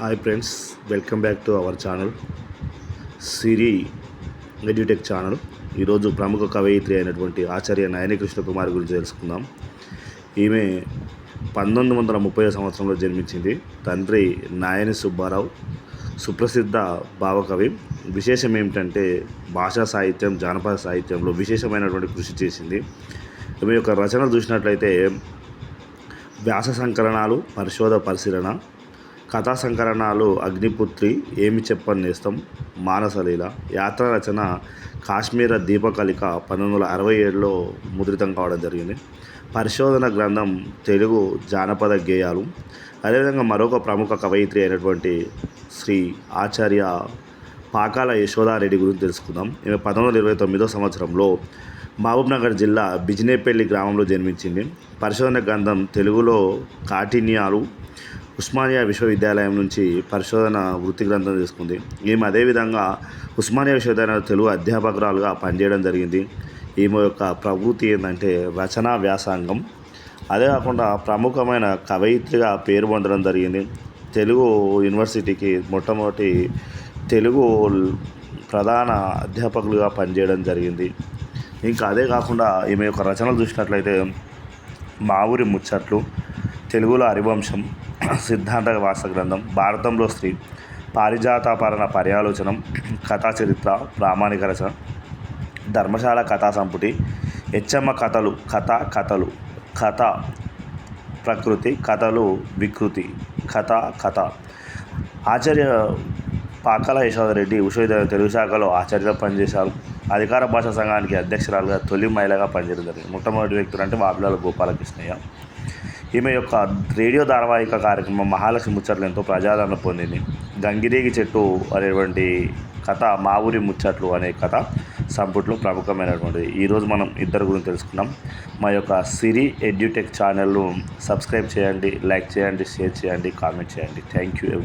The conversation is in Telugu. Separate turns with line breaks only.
Hi friends welcome back to our channel Siri edutech channel ఈరోజు ప్రముఖ కవయిత్రి అయినటువంటి ఆచార్య నయని కృష్ణ కుమార్ గురించి తెలుసుకుందాం. ఈమె పంతొమ్మిది వందల ముప్పై సంవత్సరంలో జన్మించింది. తండ్రి నాయని సుబ్బారావు సుప్రసిద్ధ భావకవి విశేషం ఏమిటంటే భాషా సాహిత్యం జానపద సాహిత్యంలో విశేషమైనటువంటి కృషి చేసింది. ఈమె యొక్క రచనలు చూసినట్లయితే వ్యాస సంకలనాలు పరిశోధ పరిశీలన కథా సంకలనాలు అగ్నిపుత్రి ఏమి చెప్పని నేస్తం? మానసలీల. యాత్ర రచన కాశ్మీర దీపకలిక పంతొమ్మిది వందల అరవై ఏడులో ముద్రితం కావడం జరిగింది. పరిశోధన గ్రంథం తెలుగు జానపద గేయాలు. అదేవిధంగా మరొక ప్రముఖ కవయిత్రి అయినటువంటి శ్రీ ఆచార్య పాకాల యశోదారెడ్డి గురించి తెలుసుకుందాం. ఈమె పంతొమ్మిది వందల ఇరవై తొమ్మిదో సంవత్సరంలో మహబూబ్నగర్ జిల్లా బిజినేపల్లి గ్రామంలో జన్మించింది. పరిశోధన గ్రంథం తెలుగులో కాఠిన్యాలు ఉస్మానియా విశ్వవిద్యాలయం నుంచి పరిశోధన వృత్తి గ్రంథం తీసుకుంది. ఈమె అదేవిధంగా ఉస్మానియా విశ్వవిద్యాలయం తెలుగు అధ్యాపకురాలుగా పనిచేయడం జరిగింది. ఈమె యొక్క ప్రవృత్తి ఏంటంటే రచనా వ్యాసంగం. అదే కాకుండా ప్రముఖమైన కవయిత్రిగా పేరు పొందడం జరిగింది. తెలుగు యూనివర్సిటీకి మొట్టమొదటి తెలుగు ప్రధాన అధ్యాపకులుగా పనిచేయడం జరిగింది. ఇంకా అదే కాకుండా ఈమె యొక్క రచనలు చూసినట్లయితే మా ఊరి ముచ్చట్లు తెలుగులో హరివంశం సిద్ధాంత వాస గ్రంథం భారతంలో స్త్రీ పారిజాతాపరణ పర్యాలోచనం కథా చరిత్ర ప్రామాణిక రచన ధర్మశాల కథా సంపుటి హెచ్చమ్మ కథలు కథ కథలు కథ ప్రకృతి కథలు వికృతి కథ కథ. ఆచార్య పాకల యశోదరెడ్డి విశ్వవిద్యాలయం తెలుగు శాఖలో ఆచార్యగా పనిచేశారు. అధికార భాషా సంఘానికి అధ్యక్షురాలుగా తొలి మహిళగా పనిచేయడం జరిగింది. మొట్టమొదటి వ్యక్తులు అంటే వాపిలాల గోపాలకృష్ణయ్య. ఈమె యొక్క రేడియో ధారావాహిక కార్యక్రమం మహాలక్ష్మి ముచ్చట్లు ఎంతో ప్రజాదరణ పొందింది. గంగిరేగి చెట్టు అనేటువంటి కథ మా ఊరి ముచ్చట్లు అనే కథ సంపుట్లో ప్రముఖమైనటువంటిది ఈరోజు మనం ఇద్దరు గురించి తెలుసుకున్నాం మా యొక్క సిరి ఎడ్యుటెక్ ఛానల్ను సబ్స్క్రైబ్ చేయండి లైక్ చేయండి షేర్ చేయండి కామెంట్ చేయండి. Thank you every